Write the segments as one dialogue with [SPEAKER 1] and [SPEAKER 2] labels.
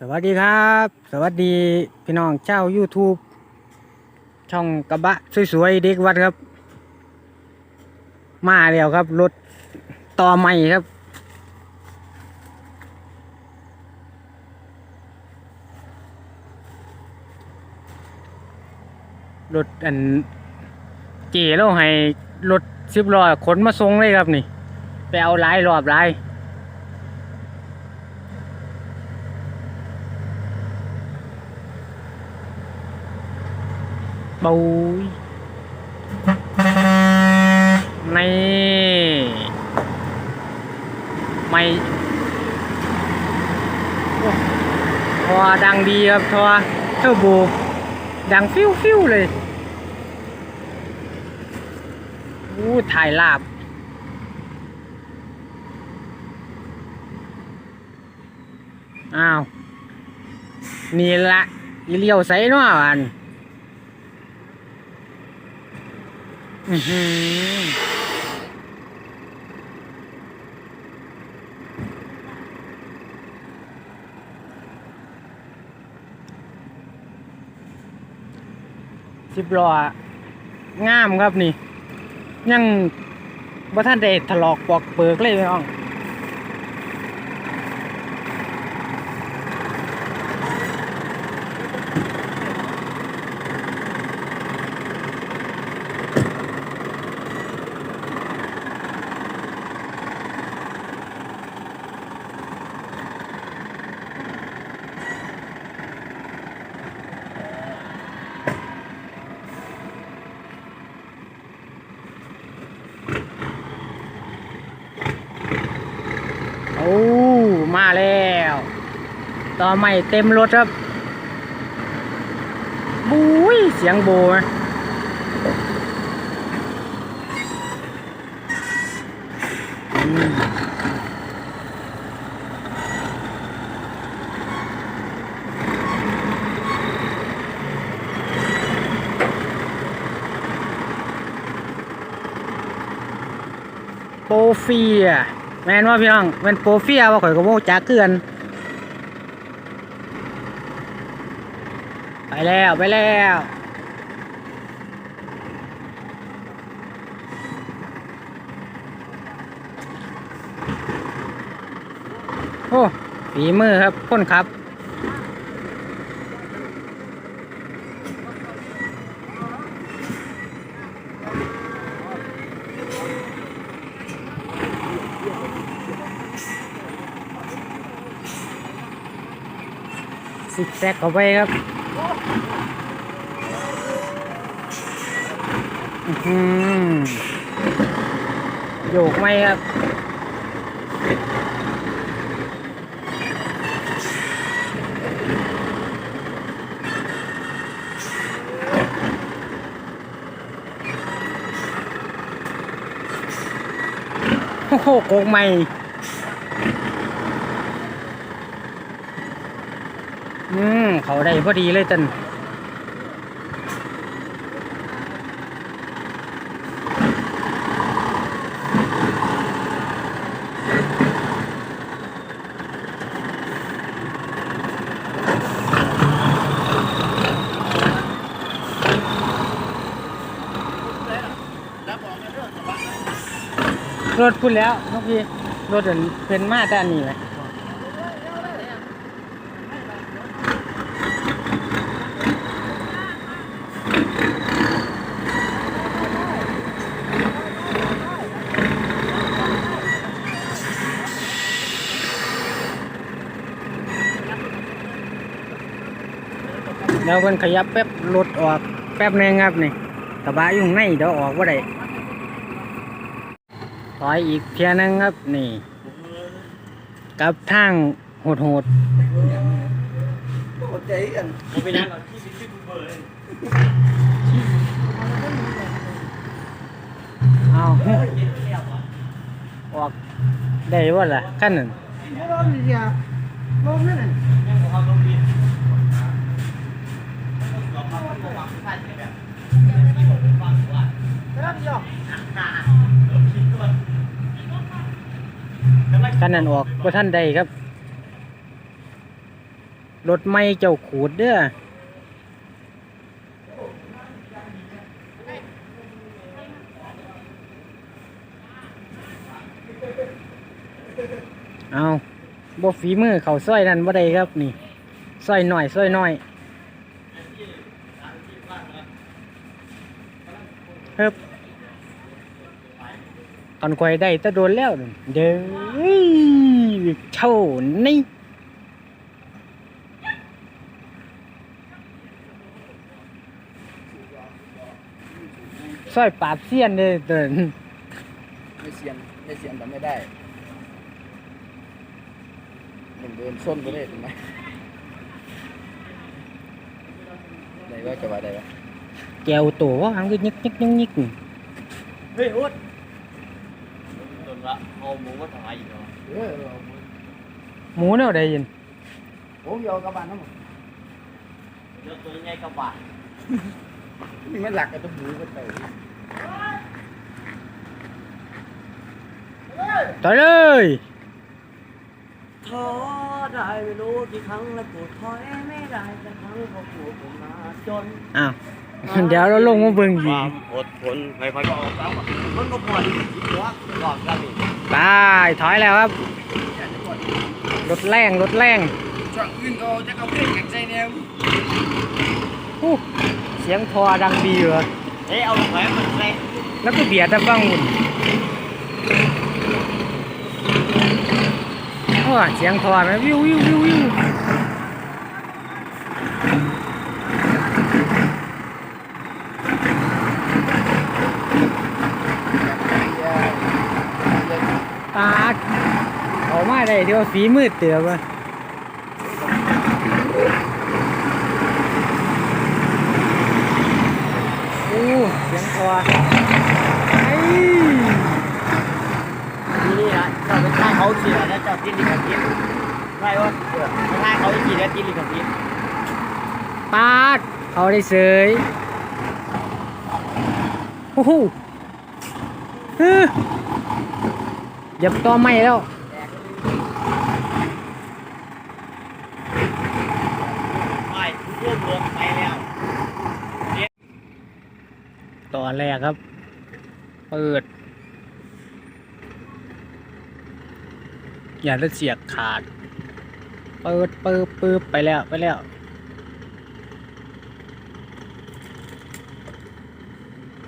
[SPEAKER 1] สวัสดีครับ สวัสดีพี่น้องเจ้า YouTube ช่องกระบะสวยๆเด็กวัดครับ มาแล้วครับ รถต่อใหม่ครับ รถอันเจ๋แล้วให้รถสิบล้อขนมาส่งเลยครับนี่ ไปเอาหลายรอบหลาย ปุยนี่ ไม่โอ้ทอดังดีครับทอเทอร์โบดังฟิวฟิวเลยอู้ถ่ายลาบอ้าว นี่ละอีเลี้ยวใส่เนาะอัน อือหือ สิบล้องามครับนี่ ยังบ่ท่านได้ถลอกปอกเปิกเลยพี่น้องโอ้มาแล้ว ต่อใหม่เต็มรถครับบุ้ยเสียงโบนะโปรเฟีย แม่นว่าพี่น้องเป็นโปรเฟียว่าข่อยก็บ่จักคือน ไป แล้วไปแล้วโอ้ฝีมือครับคนครับสิกแซกเข้าไปครับอื้อหือ โยกไหมครับโอ้โหโกงไม่อืม เขาได้พอดีเลยจัน รถพูดแล้วเมื่อกี้รถเดินเป็นมาด้านนี้ไหมแล้วมันขยับแป๊บรถออกแป๊บหนึงครับนี่กระบะอยู่งในเดี๋ยวออกว่าได้ ถอยอีกเพียหนึงครับนี่กับทางโหดโหด
[SPEAKER 2] โอเคกัน
[SPEAKER 1] ๆไปนั่งเอาออกได้ว่าล่ะขั้นนั้น
[SPEAKER 2] ไม่ร้อนดีอะลมนั่นน่ะไม่ ร้อนดีอะ
[SPEAKER 1] ขั้นนั้นออกว่าท่านใดครับ รถไม่เจ้าขูดเด้อเอาบ่ฝีมือเขาซ้อยนั่นบ่ได้ครับนี่ซ้อยหน่อยซ้อยหน่อยเฮ้บ ตอนคอยได้แตะโดนแล้วนั่นเด้อเท่านี่สร้อยปราบเสี้ยนเลยเดิน
[SPEAKER 2] ไม่เสียนไม่เสียนแต่ไม่ได้หนึ่งเดินส้นไปเลยถูกไหมได้ว่าจะว่าได้ว่า
[SPEAKER 1] แกวตัวว่าหังก็ยิกยิกยิกยิกนี่
[SPEAKER 3] เฮ้ยอุ๊ดโดนละเอาหมูมาถ่ายอีกเหรอ
[SPEAKER 2] เออเอา
[SPEAKER 1] หมูเนี่ยได้ยิน
[SPEAKER 2] โอ้ยเอากระบาลทั้งหมด
[SPEAKER 3] เลือกตั Dạ, mua nó
[SPEAKER 2] ở đây gì? muốn vô các bạn nó. Cho tôi nhai các bạn. Mình mới lạc
[SPEAKER 1] cái tấm mũi cái tử. Trời
[SPEAKER 3] ơi. Thó đại lô thì thắng là của thói mấy đại là thắng của của mà chôn. À. ไม่ได้สักครั้งเพราะกูผมมาจน
[SPEAKER 1] อ้าวเดี๋ยวเราลงมาเบิ่ง
[SPEAKER 3] ค
[SPEAKER 1] อี
[SPEAKER 3] วากมอดทนไม่ค่อยก็ออกแล้วอะมันก็พอดีคิดว่าก่อนกันนี่
[SPEAKER 1] ไปถอยแล้วครับรถแรงรถแรง
[SPEAKER 2] ช่วงอื่นก็จะเอาเครื่องแข่งใจแนว
[SPEAKER 1] อู้เสียงทอดังดีเหรอ
[SPEAKER 3] เฮ้ยเอาแหวนมันแรง
[SPEAKER 1] แล้วก็เบียดตะฟังหุ่นโอ้เสียงทอไหมวิววิววิววิว ปาดออกมา ได้เดี๋ยวฝีมืดเตือบอะโอ้เสียงคอไอ้
[SPEAKER 3] ทีนี่นะเจ้าเป็นท่าเขาเสียแล้วเจ้ากินดีกับกินไม่ว่าเออเป็นท่าเขาอีกทีแล้วกินดีกับกิน
[SPEAKER 1] ปาดเขาได้เสยโอ้โหเฮ้อเหยับต่อไม่แล้ว
[SPEAKER 3] ไม่รวบรวมไปแล้ว
[SPEAKER 1] ตอนแรกครับ เปิด อย่าได้เสียกขาด เปิดเปืบปืบไปแล้วไปแล้ว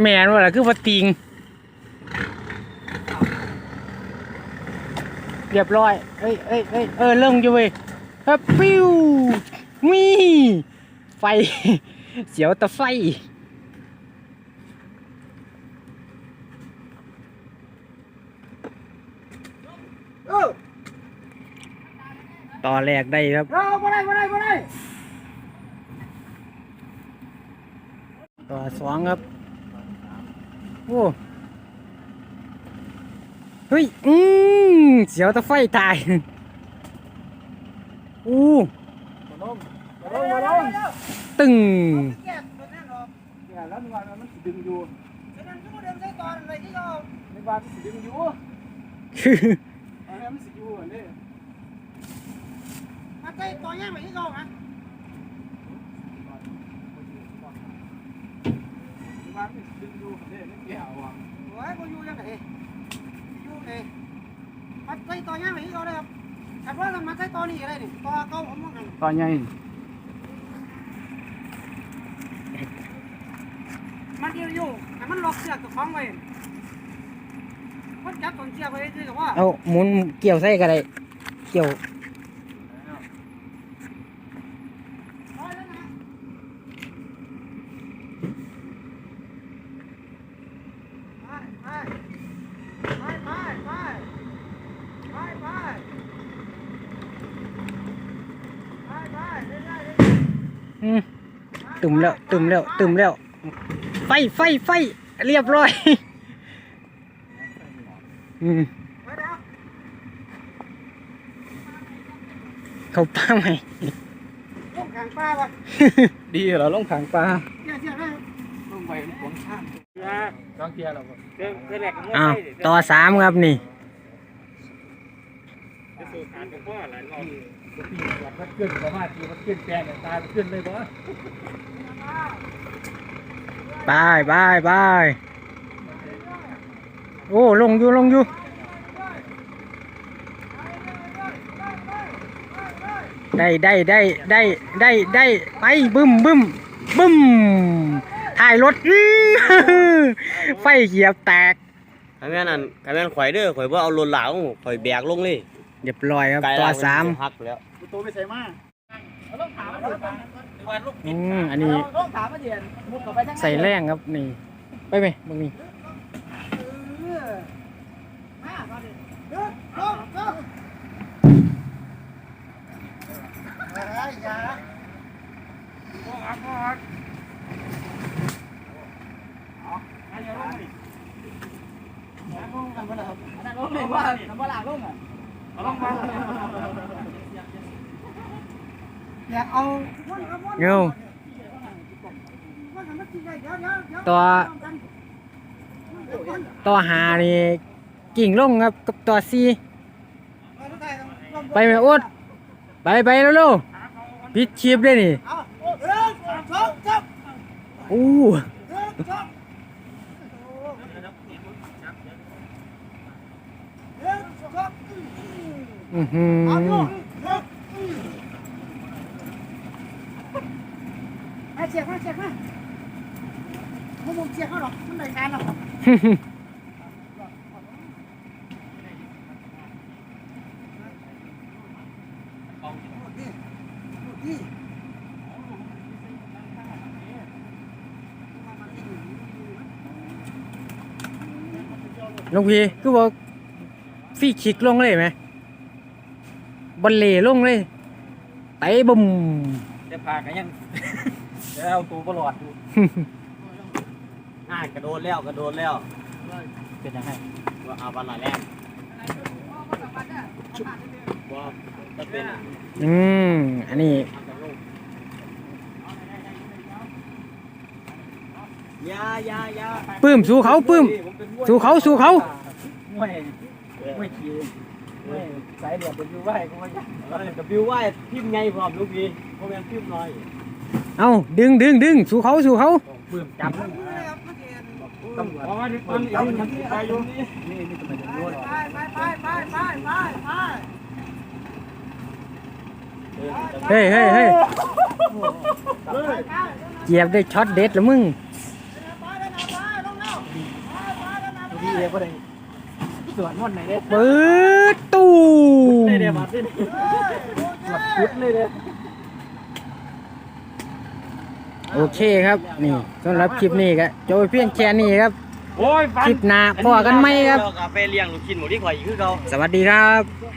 [SPEAKER 1] แมนว่าอะไรคือว่าติง เรียบร้อย เอ้ยเอ้ยเอ้ยเออเริ่มอยู่เว้ยฮับปิ้วมีไฟ เสียวตะไฟ
[SPEAKER 2] เออ
[SPEAKER 1] ตอนแรกได้ครับ
[SPEAKER 2] เราไม่ได้ไม่ได้ไม่ได้
[SPEAKER 1] ต่อสองครับ โอ้เฮ้ย อืมเสียวตะไฟตาย อู้
[SPEAKER 2] มาลงมาลงมาลง
[SPEAKER 1] ตึง
[SPEAKER 2] แก้ตัวแน่นอนเนี่ยแล้วมันว่ามันสิดึงอยู่ฉะนั้นทุกคนเดินใช้ตอนอะไรที่เราในบ้านมันสิดึงอยู่ nhé mấy cái con hả bán thì đừng vô để nó kẹo à có vui em này vui này mặt tay to nhá mấy cái con đây không? Thật quá là mặt cây to này ở đây này to câu không có to nhanh. Mặt yêu yêu mà mắt lọt sẹo cái khoang vậy มันจับตอนเชี
[SPEAKER 4] ย
[SPEAKER 2] ร์ไปด้วยกับว่า
[SPEAKER 1] เอาหมุนเกี่ยวใส่กันเลยเกี่ยว ตุ่มแล้วตุ่มแล้วตุ่มแล้ว ไฟไฟไฟเรียบร้อยอืม
[SPEAKER 2] ไปเดี๋ยว
[SPEAKER 1] เขาป้าไหม
[SPEAKER 2] ลงขางป้าวะ
[SPEAKER 4] ดีเหรอลงขังปลา
[SPEAKER 2] เสียเสียได้
[SPEAKER 4] ลงไปขวางข้างสองเทียร์เราก็
[SPEAKER 3] เครื่องเครื่องแรกก็ไม่
[SPEAKER 1] อ้าว
[SPEAKER 3] ได้
[SPEAKER 1] ต่อสามครับนี่
[SPEAKER 3] จะสู่การกับพ่อหลายรอบ
[SPEAKER 4] ปีแบบมันขึ้นประมาณทีมันขึ้นแปลงตายมันขึ้นเลยบ่
[SPEAKER 1] บายบายบายโอ้ลงอยู่ลงอยู่ได้ได้ได้ได้ได้ได้ไปบึ้มบึ้มบึ้มถ่ายรถไฟเหยียบแตก
[SPEAKER 3] ทำงานนั่นทำงานข่อยเด้อข่อยว่าเอารถหลาวข่อยแบกลงเลย
[SPEAKER 1] เรียบร้อยครับ
[SPEAKER 3] ไกล
[SPEAKER 1] ตัว
[SPEAKER 3] แล้ว
[SPEAKER 1] สาม
[SPEAKER 3] หักแล้ว
[SPEAKER 4] ตัวไม่ใส่มา
[SPEAKER 1] อืมอันนี้
[SPEAKER 4] ต้องถามมาเดียนมุดเข้าไปทั้ง
[SPEAKER 1] ใส่แรงครับนี่ไปไหมมึงนี่
[SPEAKER 2] เดินลงลงเฮ้ยอย่า
[SPEAKER 4] นั่นลงเลยว่าทำว่าหลังลงอะลงมา
[SPEAKER 2] อย่าเอาวนครับวน
[SPEAKER 1] เงา
[SPEAKER 2] วนให้มันกินได้เดี๋ยวเดี๋ยวเดี๋ยว
[SPEAKER 1] ตัวตัวหานี่กิ่งลงครับกับตัวซีไปไหมโอ๊ตไปไปแล้วลูกปิดชีพเลยนี่
[SPEAKER 2] เอาเดินสองสาม
[SPEAKER 1] อู้
[SPEAKER 2] เดินสองเดินสอง
[SPEAKER 1] อือหือ
[SPEAKER 2] เอาอยู่เดินมาเสียกมาเสียกมาไม่ต้องเสียกเขาหรอกมันได้การหรอกนี่
[SPEAKER 1] หลวงพี่คือบอกฟรีคิกลงเลยไหม บอลเล่ลงเลยไตะบุ่ม
[SPEAKER 4] จะพากันยังจะเอาตัวตลอดดู
[SPEAKER 3] อ่ากระโดดแล้วกระโดดแล้ว
[SPEAKER 4] เป็นยังไง
[SPEAKER 3] ว่าเอาบันหลายแรกว่าจะเป็นอะ
[SPEAKER 1] อืมอันนี้
[SPEAKER 3] เอากระโดดอยาอยาอยา
[SPEAKER 1] ปื้มสู่เขาปื้มสู่เขาสู่เขา
[SPEAKER 4] มวยมว ยขี่มวยสายเดือดเป็นยูไว้ก็ไม่ยาก
[SPEAKER 3] เออกับบิวว่าพิมพ์ไงพร้อมลูกพี่เพราะแม่นพิมพ์น้อย
[SPEAKER 1] เอาดึงดึงดึงสู่เขาสู่เขา
[SPEAKER 4] ปื้มจับ
[SPEAKER 2] มันมือเลยครับมันเห็น
[SPEAKER 4] ตำรวจอ๋อนี่มันเอามันที่อายุนี่นี่นี่ทำไมจะรู้
[SPEAKER 2] ไปไปไปไปไปไปไป
[SPEAKER 1] เฮ้ยเฮ้ยเฮ้ยเหยียบได้ช็อตเด็ดแล้วมึง
[SPEAKER 4] พี่เอก็ได้ สวนวันไหนเด้
[SPEAKER 1] เปิดตู้
[SPEAKER 4] ได้เดี๋ยวมาสิหลับพุดเลยเด้
[SPEAKER 1] โอเคครับนี่สำหรับคลิปนี้ก็โจยเพียงแค่นี้ครับ
[SPEAKER 4] โอ้ย
[SPEAKER 1] คลิปหน้าพอกันไหมครับ
[SPEAKER 3] กาแฟเลี้ยงลูกชิ้นหมูที่ข่อยอีกคือเขา
[SPEAKER 1] สวัสดีครับ